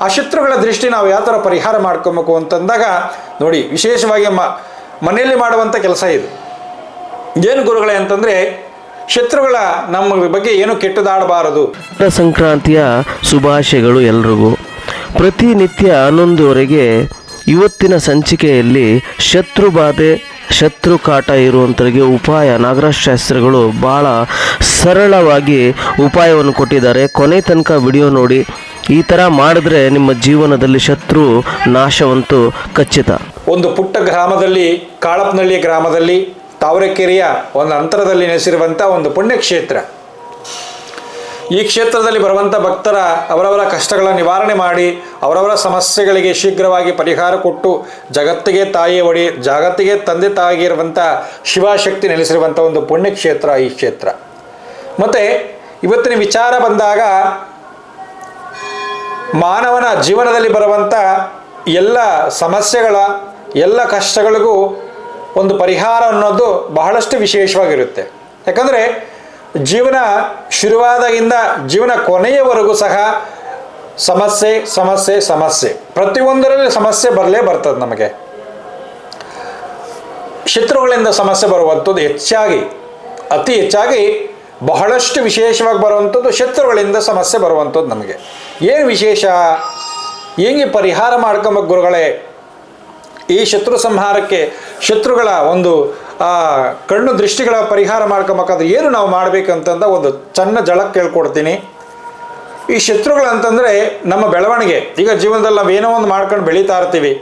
ಆ ಶತ್ರುಗಳ ದೃಷ್ಟಿ ನಾವು ಯಾವ ಥರ ಪರಿಹಾರ ಮಾಡ್ಕೊಬೇಕು ಅಂತಂದಾಗ ನೋಡಿ, ವಿಶೇಷವಾಗಿ ಮ, ಮನೆಯಲ್ಲಿ ಮಾಡುವಂಥ ಕೆಲಸ ಇದು. ಏನು ಗುರುಗಳೇ ಅಂತಂದರೆ, ಶತ್ರುಗಳ ನಮ್ಮ ಬಗ್ಗೆ ಏನು ಕೆಟ್ಟದಾಡಬಾರದು. ಸಂಕ್ರಾಂತಿಯ ಶುಭಾಶಯಗಳು ಎಲ್ರಿಗೂ. ಪ್ರತಿನಿತ್ಯ ಹನ್ನೊಂದುವರೆಗೆ ಇವತ್ತಿನ ಸಂಚಿಕೆಯಲ್ಲಿ ಶತ್ರು ಬಾಧೆ, ಶತ್ರು ಕಾಟ ಇರುವಂಥವರಿಗೆ ಉಪಾಯ ಶಾಸ್ತ್ರಗಳು ಭಾಳ ಸರಳವಾಗಿ ಉಪಾಯವನ್ನು ಕೊಟ್ಟಿದ್ದಾರೆ. ಕೊನೆ ತನಕ ವಿಡಿಯೋ ನೋಡಿ. ಈ ಥರ ಮಾಡಿದ್ರೆ ನಿಮ್ಮ ಜೀವನದಲ್ಲಿ ಶತ್ರು ನಾಶವಂತೂ ಖಚಿತ. ಒಂದು ಪುಟ್ಟ ಗ್ರಾಮದಲ್ಲಿ ಕಾಳಪ್ನಳ್ಳಿ ಗ್ರಾಮದಲ್ಲಿ, ತಾವರೆಕೆರೆಯ ಒಂದು ಅಂತರದಲ್ಲಿ ನೆಲೆಸಿರುವಂಥ ಒಂದು ಪುಣ್ಯಕ್ಷೇತ್ರ. ಈ ಕ್ಷೇತ್ರದಲ್ಲಿ ಬರುವಂಥ ಭಕ್ತರ ಅವರವರ ಕಷ್ಟಗಳ ನಿವಾರಣೆ ಮಾಡಿ, ಅವರವರ ಸಮಸ್ಯೆಗಳಿಗೆ ಶೀಘ್ರವಾಗಿ ಪರಿಹಾರ ಕೊಟ್ಟು, ಜಗತ್ತಿಗೆ ತಾಯಿಯ ಒಡಿ, ಜಗತ್ತಿಗೆ ತಂದೆ ತಾಯಿಗಿರುವಂಥ ಶಿವಶಕ್ತಿ ನೆಲೆಸಿರುವಂಥ ಒಂದು ಪುಣ್ಯಕ್ಷೇತ್ರ ಈ ಕ್ಷೇತ್ರ. ಮತ್ತು, ಇವತ್ತಿನ ವಿಚಾರ ಬಂದಾಗ ಮಾನವನ ಜೀವನದಲ್ಲಿ ಬರುವಂಥ ಎಲ್ಲ ಸಮಸ್ಯೆಗಳ, ಎಲ್ಲ ಕಷ್ಟಗಳಿಗೂ ಒಂದು ಪರಿಹಾರ ಅನ್ನೋದು ಬಹಳಷ್ಟು ವಿಶೇಷವಾಗಿರುತ್ತೆ. ಯಾಕಂದರೆ ಜೀವನ ಶುರುವಾದಾಗಿಂದ ಜೀವನ ಕೊನೆಯವರೆಗೂ ಸಹ ಸಮಸ್ಯೆ ಸಮಸ್ಯೆ ಸಮಸ್ಯೆ. ಪ್ರತಿಯೊಂದರಲ್ಲಿ ಸಮಸ್ಯೆ ಬರಲೇ ಬರ್ತದೆ ನಮಗೆ. ಶತ್ರುಗಳಿಂದ ಸಮಸ್ಯೆ ಬರುವಂಥದ್ದು ಹೆಚ್ಚಾಗಿ, ಅತಿ ಹೆಚ್ಚಾಗಿ ಬಹಳಷ್ಟು ವಿಶೇಷವಾಗಿ ಬರುವಂಥದ್ದು ಶತ್ರುಗಳಿಂದ ಸಮಸ್ಯೆ ಬರುವಂಥದ್ದು ನಮಗೆ. ಏನು ವಿಶೇಷ? ಹೆಂಗೆ ಪರಿಹಾರ ಮಾಡ್ಕೊಂಬ ಗುರುಗಳೇ, ಈ ಶತ್ರು ಸಂಹಾರಕ್ಕೆ ಶತ್ರುಗಳ ಒಂದು ಕಣ್ಣು ದೃಷ್ಟಿಗಳ ಪರಿಹಾರ ಮಾಡ್ಕೊಬೇಕಾದ್ರೆ ಏನು ನಾವು ಮಾಡಬೇಕಂತಂದ ಒಂದು ಸಣ್ಣ ಜಳಕ್ಕೆ ಹೇಳ್ಕೊಡ್ತೀನಿ ಈ ಶತ್ರುಗಳಂತಂದರೆ ನಮ್ಮ ಬೆಳವಣಿಗೆ. ಈಗ ಜೀವನದಲ್ಲಿ ನಾವು ಏನೋ ಒಂದು ಮಾಡ್ಕೊಂಡು ಬೆಳೀತಾ ಇರ್ತೀವಿ.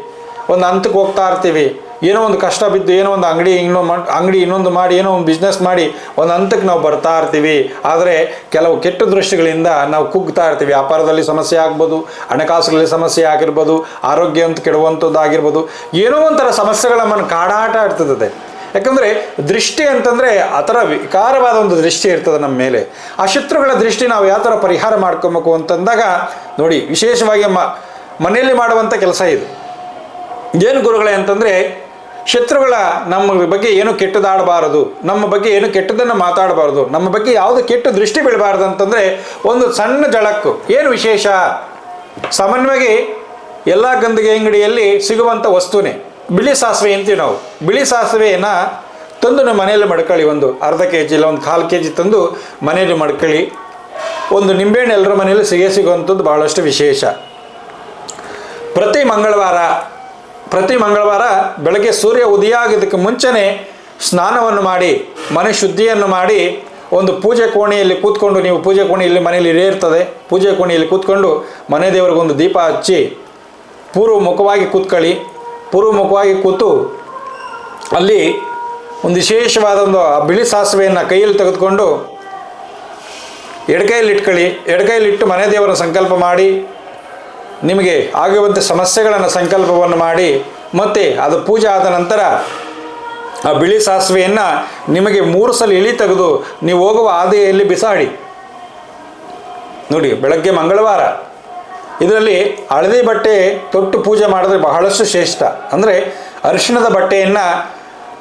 ಒಂದು ಹಂತಕ್ಕೆ ಹೋಗ್ತಾ ಇರ್ತೀವಿ. ಏನೋ ಒಂದು ಕಷ್ಟ ಬಿದ್ದು ಏನೋ ಒಂದು ಅಂಗಡಿ ಇನ್ನೊಂದು ಅಂಗಡಿ ಇನ್ನೊಂದು ಮಾಡಿ, ಏನೋ ಒಂದು ಬಿಸ್ನೆಸ್ ಮಾಡಿ ಒಂದು ಹಂತಕ್ಕೆ ನಾವು ಬರ್ತಾ ಇರ್ತೀವಿ. ಆದರೆ ಕೆಲವು ಕೆಟ್ಟ ದೃಷ್ಟಿಗಳಿಂದ ನಾವು ಕುಗ್ತಾ ಇರ್ತೀವಿ. ವ್ಯಾಪಾರದಲ್ಲಿ ಸಮಸ್ಯೆ ಆಗ್ಬೋದು ಹಣಕಾಸುಗಳಲ್ಲಿ ಸಮಸ್ಯೆ ಆಗಿರ್ಬೋದು, ಆರೋಗ್ಯ ಅಂತ ಕೆಡುವಂಥದ್ದು ಆಗಿರ್ಬೋದು. ಏನೋ ಒಂಥರ ಸಮಸ್ಯೆಗಳ ನಮ್ಮನ್ನು ಕಾಡಾಟ ಇರ್ತದೆ. ಯಾಕಂದರೆ ದೃಷ್ಟಿ ಅಂತಂದರೆ ಆ ಥರ ವಿಕಾರವಾದ ಒಂದು ದೃಷ್ಟಿ ಇರ್ತದೆ ನಮ್ಮ ಮೇಲೆ. ಆ ಶತ್ರುಗಳ ದೃಷ್ಟಿ ನಾವು ಯಾವ ಥರ ಪರಿಹಾರ ಮಾಡ್ಕೊಬೇಕು ಅಂತಂದಾಗ ನೋಡಿ, ವಿಶೇಷವಾಗಿ ಮನೆಯಲ್ಲಿ ಮಾಡುವಂಥ ಕೆಲಸ ಇದು. ಏನು ಗುರುಗಳೇ ಅಂತಂದರೆ ಶತ್ರುಗಳ ನಮ್ಮ ಬಗ್ಗೆ ಏನು ಕೆಟ್ಟದಾಡಬಾರದು, ನಮ್ಮ ಬಗ್ಗೆ ಏನು ಕೆಟ್ಟದನ್ನು ಮಾತಾಡಬಾರದು, ನಮ್ಮ ಬಗ್ಗೆ ಯಾವುದು ಕೆಟ್ಟ ದೃಷ್ಟಿ ಬೀಳಬಾರ್ದು ಅಂತಂದರೆ ಒಂದು ಸಣ್ಣ ಜಳಕ್ಕು ಏನು ವಿಶೇಷ? ಸಾಮಾನ್ಯವಾಗಿ ಎಲ್ಲ ಗಂದಿಗೆ ಅಂಗಡಿಯಲ್ಲಿ ಸಿಗುವಂಥ ವಸ್ತುನೇ. ಬಿಳಿ ಸಾಸಿವೆ ಅಂತೀವಿ ನಾವು. ಬಿಳಿ ಸಾಸಿವೆಯನ್ನು ತಂದು ನಮ್ಮ ಮನೆಯಲ್ಲಿ ಮಡ್ಕೊಳ್ಳಿ ಒಂದು ಅರ್ಧ ಕೆ ಜಿ ಇಲ್ಲ ಒಂದು ಕಾಲು ಕೆ ಜಿ ತಂದು ಮನೆಯಲ್ಲಿ ಮಡ್ಕೊಳ್ಳಿ. ಒಂದು ನಿಂಬೆಹಣ್ಣು ಎಲ್ಲರ ಮನೆಯಲ್ಲಿ ಸಿಗೇ ಸಿಗುವಂಥದ್ದು ಭಾಳಷ್ಟು ವಿಶೇಷ. ಪ್ರತಿ ಮಂಗಳವಾರ ಪ್ರತಿ ಮಂಗಳವಾರ ಬೆಳಗ್ಗೆ ಸೂರ್ಯ ಉದಯ ಆಗೋದಕ್ಕೆ ಮುಂಚೆನೆ ಸ್ನಾನವನ್ನು ಮಾಡಿ, ಮನೆ ಶುದ್ಧಿಯನ್ನು ಮಾಡಿ ಒಂದು ಪೂಜೆ ಕೋಣೆಯಲ್ಲಿ ಕೂತ್ಕೊಂಡು, ನೀವು ಪೂಜೆ ಕೋಣೆಯಲ್ಲಿ ಮನೆಯಲ್ಲಿ ಇರೇ ಇರ್ತದೆ. ಪೂಜೆ ಕೋಣೆಯಲ್ಲಿ ಕೂತ್ಕೊಂಡು ಮನೆ ದೇವರಿಗೊಂದು ದೀಪ ಹಚ್ಚಿ ಪೂರ್ವ ಮುಖವಾಗಿ ಕೂತ್ಕೊಳ್ಳಿ. ಪೂರ್ವ ಮುಖವಾಗಿ ಕೂತು ಅಲ್ಲಿ ಒಂದು ವಿಶೇಷವಾದ ಒಂದು ಆ ಬಿಳಿ ಸಾಸಿವೆಯನ್ನು ಕೈಯಲ್ಲಿ ತೆಗೆದುಕೊಂಡು ಎಡಕೈಯಲ್ಲಿ ಇಟ್ಟು ಮನೆ ದೇವರ ಸಂಕಲ್ಪ ಮಾಡಿ ನಿಮಗೆ ಆಗುವಂಥ ಸಮಸ್ಯೆಗಳನ್ನು ಸಂಕಲ್ಪವನ್ನು ಮಾಡಿ ಮತ್ತು ಅದು ಪೂಜೆ ಆದ ನಂತರ ಆ ಬಿಳಿ ಸಾಸಿವೆಯನ್ನು ನಿಮಗೆ ಮೂರು ಸಲ ಇಳಿ ತೆಗೆದು ನೀವು ಹೋಗುವ ಆದೆಯಲ್ಲಿ ಬಿಸಾಡಿ. ನೋಡಿ, ಬೆಳಗ್ಗೆ ಮಂಗಳವಾರ. ಇದರಲ್ಲಿ ಹಳದಿ ಬಟ್ಟೆ ತೊಟ್ಟು ಪೂಜೆ ಮಾಡಿದ್ರೆ ಬಹಳಷ್ಟು ಶ್ರೇಷ್ಠ. ಅಂದರೆ ಅರಿಶಿಣದ ಬಟ್ಟೆಯನ್ನು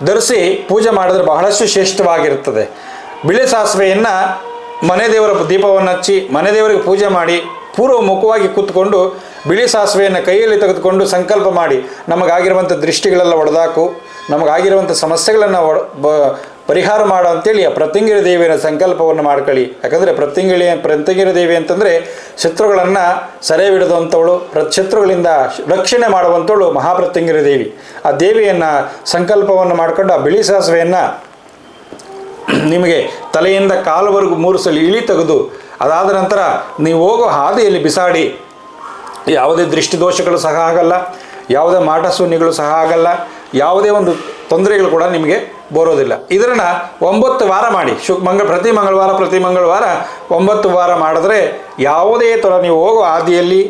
ಧರಿಸಿ ಪೂಜೆ ಮಾಡಿದ್ರೆ ಬಹಳಷ್ಟು ಶ್ರೇಷ್ಠವಾಗಿರುತ್ತದೆ. ಬಿಳಿ ಸಾಸಿವೆಯನ್ನು ಮನೆ ದೇವರ ದೀಪವನ್ನು ಹಚ್ಚಿ ಮನೆ ದೇವರಿಗೆ ಪೂಜೆ ಮಾಡಿ ಪೂರ್ವ ಮುಖವಾಗಿ ಕೂತ್ಕೊಂಡು ಬಿಳಿ ಸಾಸಿವೆಯನ್ನು ಕೈಯಲ್ಲಿ ತೆಗೆದುಕೊಂಡು ಸಂಕಲ್ಪ ಮಾಡಿ, ನಮಗಾಗಿರುವಂಥ ದೃಷ್ಟಿಗಳೆಲ್ಲ ಒಡೆದಾಕು, ನಮಗಾಗಿರುವಂಥ ಸಮಸ್ಯೆಗಳನ್ನು ಬ, ಪರಿಹಾರ ಮಾಡು ಅಂತೇಳಿ ಆ ಪ್ರತ್ಯಂಗಿರಿ ದೇವಿಯ ಸಂಕಲ್ಪವನ್ನು ಮಾಡ್ಕೊಳ್ಳಿ. ಯಾಕಂದರೆ ಪ್ರತಿಂಗಿಳಿ ಪ್ರತಿಂಗಿರ ದೇವಿ ಅಂತಂದರೆ ಶತ್ರುಗಳನ್ನು ಸೆರೆ ಹಿಡಿದಂಥವಳು ಪ್ರ ಶತ್ರುಗಳಿಂದ ರಕ್ಷಣೆ ಮಾಡುವಂಥವಳು ಮಹಾಪ್ರತ್ಯಂಗಿರಿ ದೇವಿ. ಆ ದೇವಿಯನ್ನು ಸಂಕಲ್ಪವನ್ನು ಮಾಡಿಕೊಂಡು ಆ ಬಿಳಿ ಸಾಸಿವೆಯನ್ನು ನಿಮಗೆ ತಲೆಯಿಂದ ಕಾಲುವರೆಗೂ ಮೂರು ಸಲ ಇಳಿ ತೆಗೆದು ಅದಾದ ನಂತರ ನೀವು ಹೋಗೋ ಹಾದಿಯಲ್ಲಿ ಬಿಸಾಡಿ. ಯಾವುದೇ ದೃಷ್ಟಿದೋಷಗಳು ಸಹ ಆಗಲ್ಲ, ಯಾವುದೇ ಮಾಟಶೂನ್ಯಗಳು ಸಹ ಆಗಲ್ಲ, ಯಾವುದೇ ಒಂದು ತೊಂದರೆಗಳು ಕೂಡ ನಿಮಗೆ ಬರೋದಿಲ್ಲ. ಇದನ್ನು ಒಂಬತ್ತು ವಾರ ಮಾಡಿ. ಶು ಮಂಗಳ ಪ್ರತಿ ಮಂಗಳವಾರ ಪ್ರತಿ ಮಂಗಳವಾರ ಒಂಬತ್ತು ವಾರ ಮಾಡಿದ್ರೆ ಯಾವುದೇ ಥರ ನೀವು ಹೋಗೋ ಹಾದಿಯಲ್ಲಿ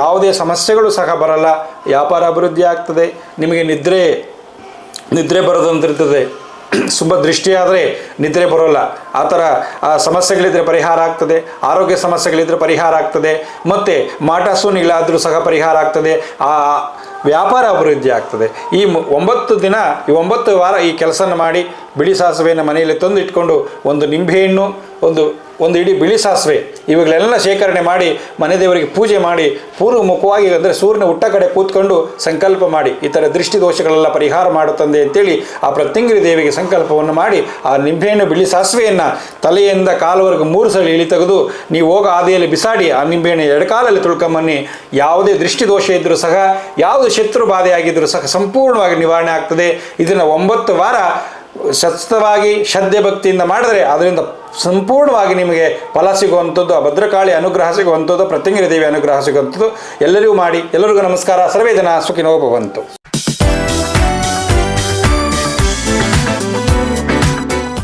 ಯಾವುದೇ ಸಮಸ್ಯೆಗಳು ಸಹ ಬರಲ್ಲ. ವ್ಯಾಪಾರ ಅಭಿವೃದ್ಧಿ ಆಗ್ತದೆ, ನಿಮಗೆ ನಿದ್ರೆ ನಿದ್ರೆ ಬರೋದಂತಿರ್ತದೆ. ತುಂಬ ದೃಷ್ಟಿಯಾದರೆ ನಿದ್ರೆ ಬರೋಲ್ಲ. ಆ ಥರ, ಆ ಸಮಸ್ಯೆಗಳಿದ್ರೆ ಪರಿಹಾರ ಆಗ್ತದೆ, ಆರೋಗ್ಯ ಸಮಸ್ಯೆಗಳಿದ್ರೆ ಪರಿಹಾರ ಆಗ್ತದೆ, ಮತ್ತು ಮಾಟ ಸೂನಿಗಳಾದರೂ ಸಹ ಪರಿಹಾರ ಆಗ್ತದೆ, ಆ ವ್ಯಾಪಾರ ಅಭಿವೃದ್ಧಿ ಆಗ್ತದೆ. ಈ ಒಂಬತ್ತು ದಿನ, ಈ ಒಂಬತ್ತು ವಾರ ಈ ಕೆಲಸನ ಮಾಡಿ ಬಿಳಿ ಸಾಸಿವೆಯನ್ನು ಮನೆಯಲ್ಲಿ ತಂದು ಇಟ್ಕೊಂಡು ಒಂದು ನಿಂಬೆಹಣ್ಣು, ಒಂದು ಒಂದು ಇಡೀ ಬಿಳಿ ಸಾಸಿವೆ, ಇವುಗಳೆಲ್ಲ ಶೇಖರಣೆ ಮಾಡಿ, ಮನೆ ದೇವರಿಗೆ ಪೂಜೆ ಮಾಡಿ, ಪೂರ್ವ ಮುಖವಾಗಿ ಅಂದರೆ ಸೂರ್ಯನ ಹುಟ್ಟ ಕಡೆ ಕೂತ್ಕೊಂಡು ಸಂಕಲ್ಪ ಮಾಡಿ ಥರ ದೃಷ್ಟಿ ದೋಷಗಳೆಲ್ಲ ಪರಿಹಾರ ಮಾಡುತ್ತಂದೆ ಅಂತೇಳಿ ಆ ಪ್ರತಿಂಗಿರಿ ದೇವಿಗೆ ಸಂಕಲ್ಪವನ್ನು ಮಾಡಿ, ಆ ನಿಂಬೆಹಣ್ಣು ಬಿಳಿ ಸಾಸಿವೆಯನ್ನು ತಲೆಯಿಂದ ಕಾಲವರೆಗೂ ಮೂರು ಸಲ ಇಳಿ ತೆಗೆದು ನೀವು ಹೋಗೋ ಹಾದಿಯಲ್ಲಿ ಬಿಸಾಡಿ, ಆ ನಿಂಬೆಹಣ್ಣು ಎಡಕಾಲಲ್ಲಿ ತುಳ್ಕೊಂಬನ್ನಿ. ಯಾವುದೇ ದೃಷ್ಟಿ ದೋಷ ಇದ್ದರೂ ಸಹ, ಯಾವುದು ಶತ್ರು ಬಾಧೆ ಆಗಿದ್ದರೂ ಸಹ ಸಂಪೂರ್ಣವಾಗಿ ನಿವಾರಣೆ ಆಗ್ತದೆ. ಇದನ್ನು ಒಂಬತ್ತು ವಾರ ಸತತವಾಗಿ ಶ್ರದ್ಧೆ ಭಕ್ತಿಯಿಂದ ಮಾಡಿದರೆ ಅದರಿಂದ ಸಂಪೂರ್ಣವಾಗಿ ನಿಮಗೆ ಫಲ ಸಿಗುವಂಥದ್ದು ಆ ಭದ್ರಕಾಳಿ ಅನುಗ್ರಹ ಸಿಗುವಂಥದ್ದು ಪ್ರತ್ಯಂಗಿರಿ ದೇವಿ ಅನುಗ್ರಹ ಸಿಗುವಂಥದ್ದು ಎಲ್ಲರಿಗೂ ಮಾಡಿ, ಎಲ್ಲರಿಗೂ ನಮಸ್ಕಾರ. ಸರ್ವೇ ಜನ ಸುಖಿನೋ ಭವಂತು